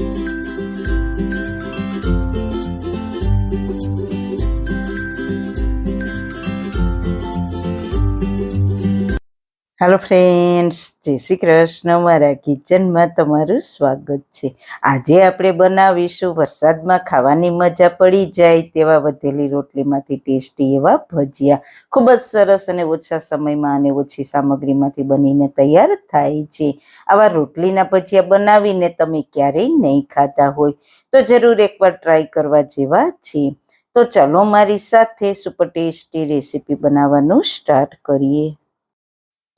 Thank you. Hello friends જય શ્રી કૃષ્ણ. મારા કિચનમાં તમારું સ્વાગત છે. આજે આપણે બનાવીશું વરસાદમાં ખાવાની મજા પડી જાય તેવા વધેલી રોટલીમાંથી ટેસ્ટી એવા ભજીયા. ખૂબ જ સરસ અને ઓછા સમયમાં અને ઓછી સામગ્રીમાંથી બનીને તૈયાર થાય છે. આવા રોટલીના ભજીયા બનાવીને તમે ક્યારેય નહીં ખાતા હોય. તો જરૂર એકવાર ટ્રાય કરવા જેવા છે. તો ચલો મારી સાથે સુપર ટેસ્ટી રેસીપી બનાવવાનું સ્ટાર્ટ કરીએ.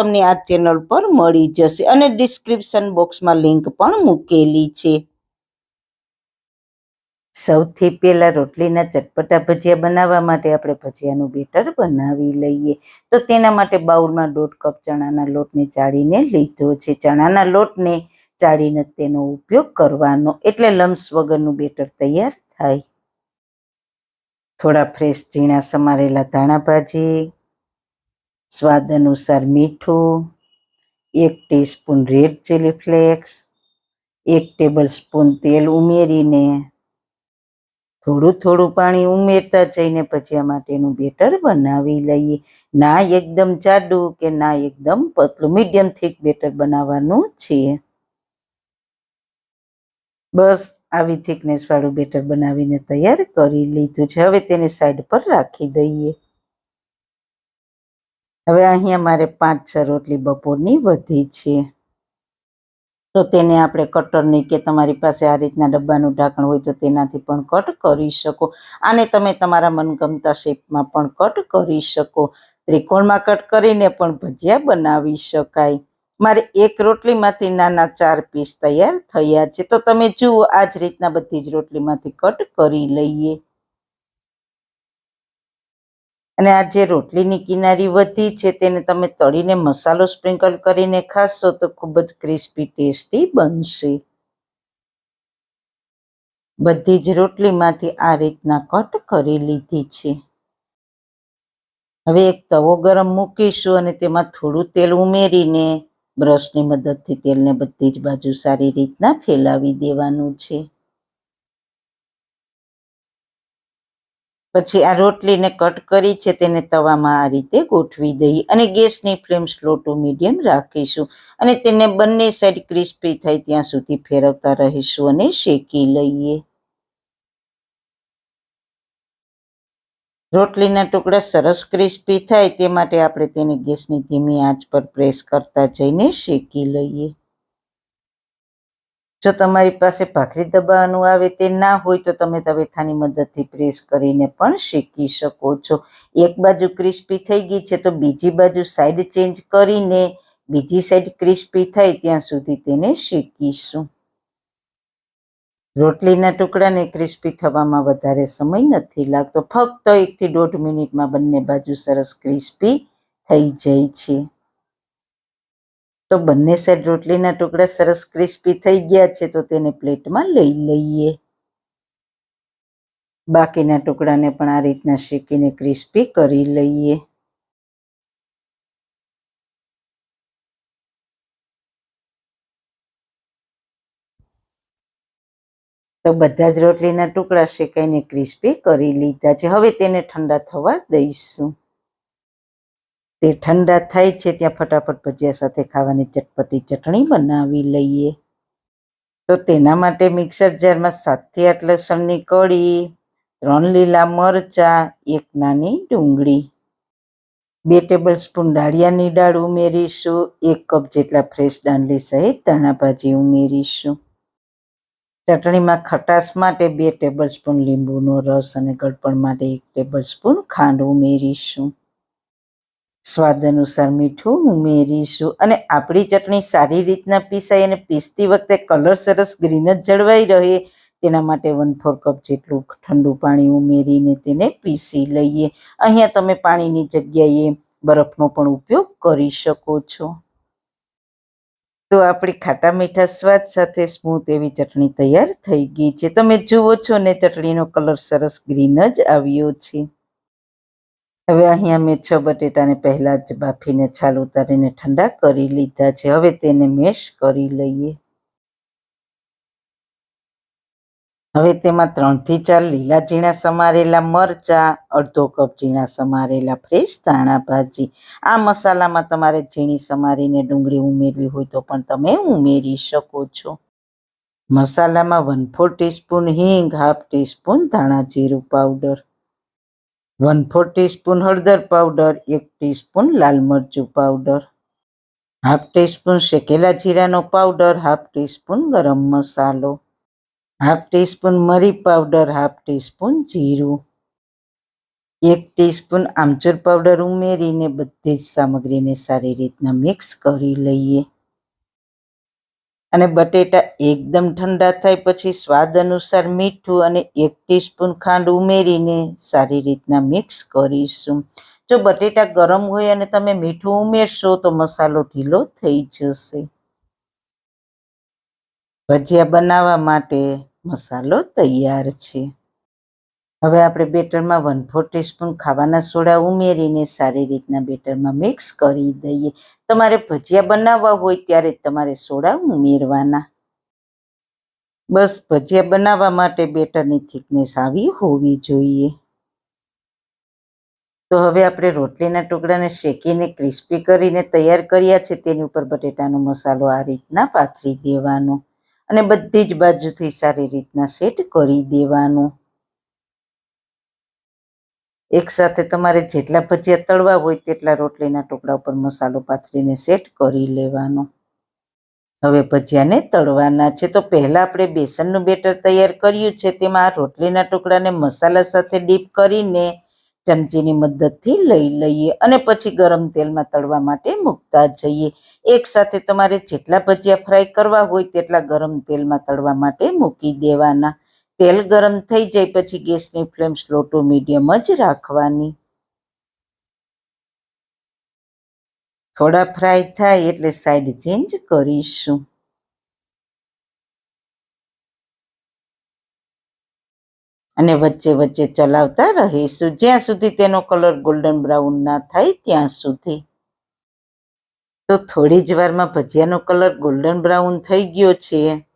તમને આ ચેનલ પર મળી જશે અને ડિસ્ક્રિપ્શન બોક્સમાં લિંક પણ મૂકેલી છે. સૌથી પહેલા રોટલીના ચટપટા ભજીયા બનાવવા માટે આપણે ભજીયાનું બેટર બનાવી લઈએ. તો તેના માટે બાઉલમાં દોઢ કપ ચણાના લોટને ચાળીને લીધો છે. ચણાના લોટને ચાળીને તેનો ઉપયોગ કરવાનો એટલે લમ્સ વગરનું બેટર તૈયાર થાય. થોડા ફ્રેશ ઝીણા સમારેલા ધાણા ભાજી સ્વાદ અનુસાર મીઠું, એક ટીસ્પૂન રેડ ચીલી ફ્લેક્સ, એક ટેબલ સ્પૂન તેલ ઉમેરીને થોડું થોડું પાણી ઉમેરતા જઈને પછી આ માટેનું બેટર બનાવી લઈએ. ના એકદમ જાડું કે ના એકદમ પતલું, મીડિયમ થીક બેટર બનાવવાનું છે. બસ આવી થિકનેસવાળું બેટર બનાવીને તૈયાર કરી લીધું છે. હવે તેને સાઈડ પર રાખી દઈએ. હવે અહીંયા મારે પાંચ, છ રોટલી બપોરની વધી છે. તો તેને આપણે કટરની કે તમારી પાસે આ રીતના ડબ્બાનું ઢાંકણ હોય તો તેનાથી પણ કટ કરી શકો. આને તમે તમારા મનગમતા શેપમાં પણ કટ કરી શકો. ત્રિકોણમાં કટ કરીને પણ ભજીયા બનાવી શકાય. મારે એક રોટલીમાંથી નાના ચાર પીસ તૈયાર થયા છે. તો તમે જુઓ, આ જ રીતના બધી જ રોટલીમાંથી કટ કરી લઈએ. અને આ જે રોટલીની કિનારી વધી છે તેને તમે તળીને મસાલો સ્પ્રિંકલ કરીને ખાશો તો ખૂબ જ ક્રિસ્પી, ટેસ્ટી બનશે. બધી જ રોટલીમાંથી આ રીતના કટ કરી લીધી છે. હવે એક તવો ગરમ મૂકીશું અને તેમાં થોડું તેલ ઉમેરીને બ્રશની મદદથી તેલને બધી જ બાજુ સારી રીતના ફેલાવી દેવાનું છે. પછી આ રોટલીને કટ કરી છે તેને તવામાં આ રીતે ગોઠવી દઈએ અને ગેસની ફ્લેમ સ્લો ટુ મીડિયમ રાખીશું. અને તેને બંને સાઈડ ક્રિસ્પી થાય ત્યાં સુધી ફેરવતા રહીશું અને શેકી લઈએ. રોટલીના ટુકડા સરસ ક્રિસ્પી થાય તે માટે આપણે તેને ગેસની ધીમી આંચ પર પ્રેસ કરતા જઈને શેકી લઈએ. જો તમારી પાસે ભાખરી દબાવવાનું આવે તે ના હોય તો તમે તવેથાની મદદથી પ્રેસ કરીને પણ શેકી શકો છો. એક બાજુ ક્રિસ્પી થઈ ગઈ છે તો બીજી બાજુ સાઈડ ચેન્જ કરીને બીજી સાઈડ ક્રિસ્પી થાય ત્યાં સુધી તેને શેકીશું. રોટલીના ટુકડાને ક્રિસ્પી થવામાં વધારે સમય નથી લાગતો. ફક્ત એકથી દોઢ મિનિટમાં બંને બાજુ સરસ ક્રિસ્પી થઈ જાય છે. તો બંને સાઈડ રોટલીના ટુકડા સરસ ક્રિસ્પી થઈ ગયા છે, તો તેને પ્લેટમાં લઈ લઈએ. બાકીના ટુકડાને પણ આ રીતના શેકીને ક્રિસ્પી કરી લઈએ. તો બધા જ રોટલીના ટુકડા શેકાઈને ક્રિસ્પી કરી લીધા છે. હવે તેને ઠંડા થવા દઈશું. તે ઠંડા થાય છે ત્યાં ફટાફટ ભજીયા સાથે ખાવાની ચટપટી ચટણી બનાવી લઈએ. તો તેના માટે મિક્સર જારમાં સાતથી આઠ લસણની કળી, ત્રણ લીલા મરચા, એક નાની ડુંગળી, બે ટેબલ સ્પૂન ડાળિયાની દાળ ઉમેરીશું, એક કપ જેટલા ફ્રેશ દાંડલી સહિત ધાણા ભાજી ઉમેરીશું. ચટણીમાં ખટાશ માટે બે ટેબલ સ્પૂન લીંબુનો રસ અને ગળપણ માટે એક ટેબલ સ્પૂન ખાંડ ઉમેરીશું. સ્વાદ અનુસાર મીઠું ઉમેરીશું અને આપણી ચટણી સારી રીતના પીસાય અને પીસતી વખતે કલર સરસ ગ્રીન જ જળવાઈ રહે. તેના માટે વન ફોર કપ જેટલું ઠંડુ પાણી ઉમેરીને તેને પીસી લઈએ. અહીંયા તમે પાણીની જગ્યાએ બરફનો પણ ઉપયોગ કરી શકો છો. તો આપણી ખાટા મીઠા સ્વાદ સાથે સ્મૂથ એવી ચટણી તૈયાર થઈ ગઈ છે. તમે જુઓ છો ને ચટણીનો કલર સરસ ગ્રીન જ આવ્યો છે. હવે અહીંયા મેં છ બટેટાને પહેલાં જ બાફીને છાલ ઉતારીને ઠંડા કરી લીધા છે. હવે તેને મેશ કરી લઈએ. હવે તેમાં ત્રણથી ચાર લીલા ઝીણા સમારેલા મરચા, અડધો કપ ઝીણા સમારેલા ફ્રેશ ધાણા ભાજી. આ મસાલામાં તમારે ઝીણી સમારીને ડુંગળી ઉમેરવી હોય તો પણ તમે ઉમેરી શકો છો. મસાલામાં વન ફોર ટીસ્પૂન હિંગ, હાફ ટીસ્પૂન ધાણા જીરું પાવડર. વન ફોર ટીસ્પૂન હળદર પાવડર એક ટીસ્પૂન લાલ મરચું પાવડર હાફ ટીસ્પૂન શેકેલા જીરાનો powder half teaspoon garam masala half teaspoon મરી પાવડર હાફ ટીસ્પૂન જીરું, એક ટીસ્પૂન આમચૂર પાવડર ઉમેરીને બધી જ સામગ્રીને સારી રીતના મિક્સ કરી લઈએ. અને બટેટા એકદમ ઠંડા થાય પછી સ્વાદ અનુસાર મીઠું અને એક ટીસ્પૂન ખાંડ ઉમેરીને સારી રીતના મિક્સ કરીશું. જો બટેટા ગરમ હોય અને તમે મીઠું ઉમેરશો તો મસાલો ઢીલો થઈ જશે. ભજીયા બનાવવા માટે મસાલો તૈયાર છે. હવે આપણે બેટરમાં વન ફોર ટીસ્પૂન ખાવાના સોડા ઉમેરીને સારી રીતના બેટરમાં મિક્સ કરી દઈએ. તમારે ભજીયા બનાવવા હોય ત્યારે તમારે સોડા ઉમેરવાના. બસ, ભજીયા બનાવવા માટે બેટરની થિકનેસ આવી હોવી જોઈએ. તો હવે આપણે રોટલીના ટુકડાને શેકીને ક્રિસ્પી કરીને તૈયાર કર્યા છે. તેની ઉપર બટેટાનો મસાલો આ રીતના પાથરી દેવાનો અને બધી જ બાજુથી સારી રીતના સેટ કરી દેવાનું. એક સાથે તમારે જેટલા ભજીયા તળવા હોય તેટલા રોટલીના ટુકડા ઉપર મસાલો પાથરીને સેટ કરી લેવાનો. હવે ભજીયાને તળવાના છે, તો પહેલાં આપણે બેસનનું બેટર તૈયાર કર્યું છે, તેમાં આ રોટલીના ટુકડાને મસાલા સાથે ડીપ કરીને ચમચીની મદદથી લઈ લઈએ અને પછી ગરમ તેલમાં તળવા માટે મૂકતા જઈએ. એક સાથે તમારે જેટલા ભજીયા ફ્રાય કરવા હોય તેટલા ગરમ તેલમાં તળવા માટે મૂકી દેવાના. તેલ ગરમ થઈ જાય પછી ગેસની ફ્લેમ સ્લો ટુ મીડિયમ જ રાખવાની. થોડા ફ્રાય થાય એટલે સાઈડ ચેન્જ કરીશું. અને વચ્ચે વચ્ચે ચલાવતા રહીશું. જ્યાં સુધી તેનો કલર ગોલ્ડન બ્રાઉન ના થાય ત્યાં સુધી. તો થોડી જ વારમાં ભજીયાનો કલર ગોલ્ડન બ્રાઉન થઈ ગયો છે.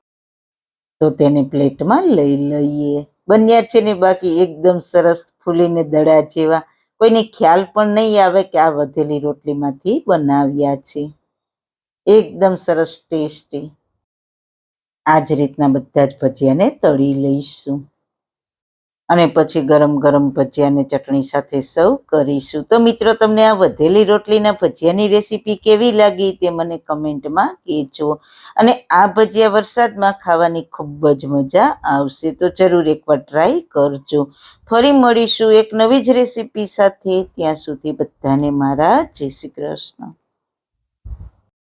તો તેને પ્લેટમાં લઈ લઈએ. બન્યા છે ને બાકી એકદમ સરસ ફૂલીને દડા જેવા. કોઈને ખ્યાલ પણ નહીં આવે કે આ વધેલી રોટલીમાંથી બનાવ્યા છે. એકદમ સરસ ટેસ્ટી. આ જ રીતના બધા જ ભજીયાને તળી લઈશું. અને પછી ગરમ ગરમ ભજીયાને ચટણી સાથે સર્વ કરીશું. તો મિત્રો, તમને આ વધેલી રોટલીના ભજીયાની રેસીપી કેવી લાગી તે મને કમેન્ટમાં કહેજો. અને આ ભજીયા વરસાદમાં ખાવાની ખૂબ જ મજા આવશે, તો જરૂર એકવાર ટ્રાય કરજો. ફરી મળીશું એક નવી જ રેસીપી સાથે. ત્યાં સુધી બધાને મારા જય શ્રી કૃષ્ણ.